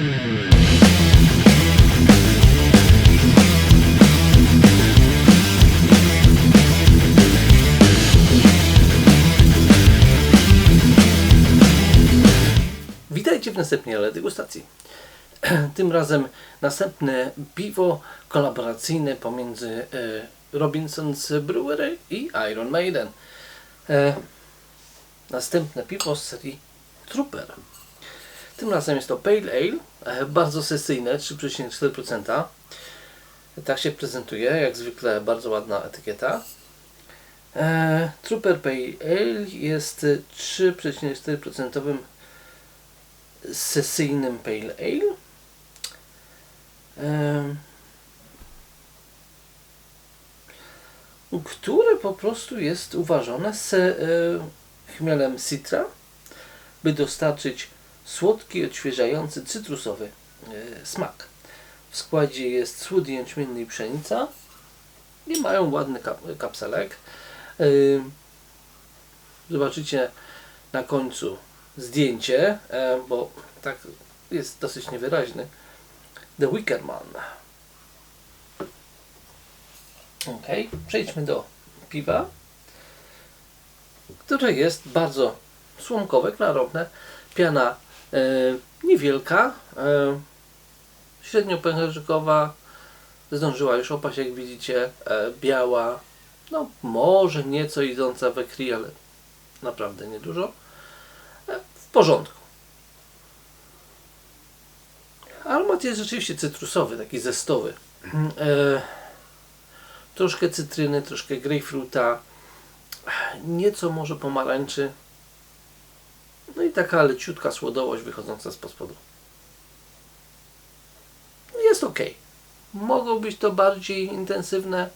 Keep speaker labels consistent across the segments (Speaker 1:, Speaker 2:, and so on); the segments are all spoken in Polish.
Speaker 1: Witajcie w następnej ale degustacji. Tym razem następne piwo kolaboracyjne pomiędzy e, Robinson's Brewery i Iron Maiden. E, następne piwo z serii Trooper. Tym razem jest to Pale Ale, bardzo sesyjne, 3,4%. Tak się prezentuje, jak zwykle bardzo ładna etykieta. E, Trooper Pale Ale jest 3,4% sesyjnym Pale Ale. Em, które po prostu jest uważane z e, chmielem citra, by dostarczyć słodki, odświeżający, cytrusowy e, smak. W składzie jest słód jęczmienny i pszenica i mają ładny kap kapselek. E, zobaczycie na końcu zdjęcie, e, bo tak jest dosyć niewyraźny. The Wicker Man. Ok, przejdźmy do piwa, które jest bardzo słomkowe, klarowne. Piana niewielka, e, średnio pęcherzykowa, zdążyła już opaść, jak widzicie, e, biała, no może nieco idąca we krwi, ale naprawdę niedużo. E, w porządku. Aromat jest rzeczywiście cytrusowy, taki zestowy. E, troszkę cytryny, troszkę grejpfruta, nieco może pomarańczy. No i taka leciutka słodowość wychodząca z spodu. Jest ok. Mogą być to bardziej intensywne,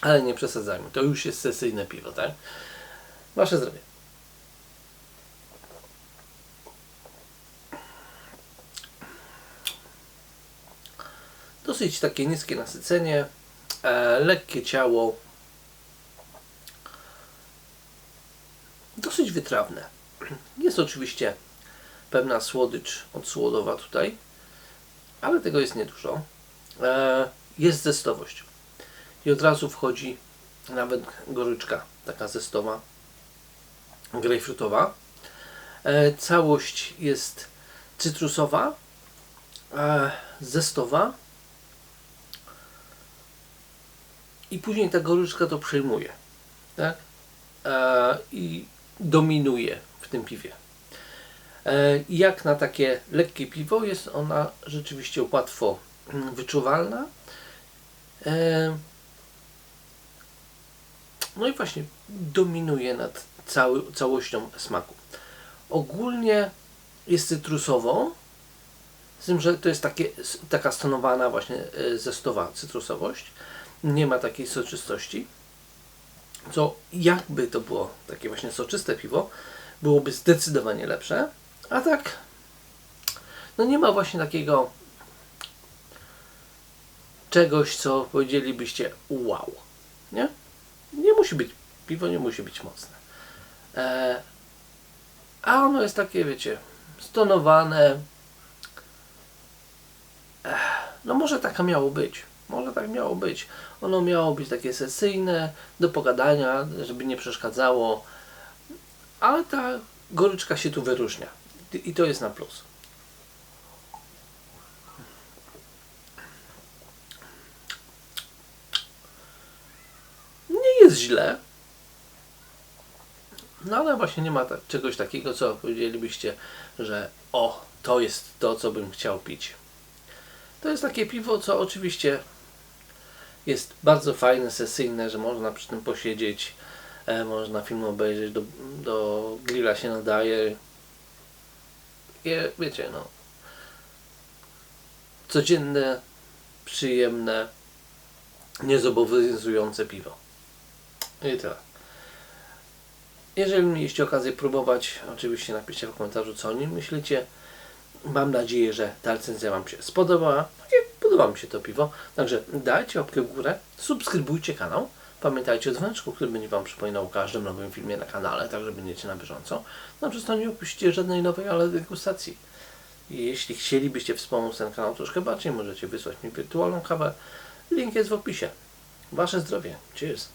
Speaker 1: ale nie przesadzajmy. To już jest sesyjne piwo, tak? Wasze zdrowie. Dosyć takie niskie nasycenie, e, lekkie ciało, dosyć wytrawne. Jest oczywiście pewna słodycz odsłodowa tutaj, ale tego jest niedużo. E, jest zestowość i od razu wchodzi nawet goryczka, taka zestowa, grejpfrutowa. E, całość jest cytrusowa, e, zestowa i później ta goryczka to przejmuje tak? I dominuje w tym piwie. E, jak na takie lekkie piwo jest ona rzeczywiście łatwo mm, wyczuwalna. E, no i właśnie dominuje nad cały, całością smaku. Ogólnie jest cytrusowo, z tym, że to jest takie, taka stonowana właśnie e, zestowa cytrusowość nie ma takiej soczystości. Co jakby to było takie właśnie soczyste piwo, byłoby zdecydowanie lepsze. A tak, no nie ma właśnie takiego czegoś, co powiedzielibyście wow. Nie? Nie musi być, piwo nie musi być mocne. E, a ono jest takie, wiecie, stonowane. E, no może taka miało być. Może tak miało być. Ono miało być takie sesyjne, do pogadania, żeby nie przeszkadzało. Ale ta goryczka się tu wyróżnia. I to jest na plus. Nie jest źle. No ale właśnie nie ma czegoś takiego, co powiedzielibyście, że o, to jest to, co bym chciał pić. To jest takie piwo, co oczywiście jest bardzo fajne, sesyjne, że można przy tym posiedzieć, można film obejrzeć, do, do grilla się nadaje. Je, wiecie, no. Codzienne, przyjemne, niezobowiązujące piwo. I tyle. Jeżeli mieliście okazję próbować, oczywiście napiszcie w komentarzu, co o nim myślicie. Mam nadzieję, że ta recenzja Wam się spodobała. Podoba mi się to piwo. Także dajcie łapkę w górę, subskrybujcie kanał. Pamiętajcie o dzwoneczku, który będzie Wam przypominał o każdym nowym filmie na kanale, tak że będziecie na bieżąco. No przez to nie opuścicie żadnej nowej ale degustacji. Jeśli chcielibyście wspomóc ten kanał troszkę bardziej, możecie wysłać mi wirtualną kawę. Link jest w opisie. Wasze zdrowie. Cheers!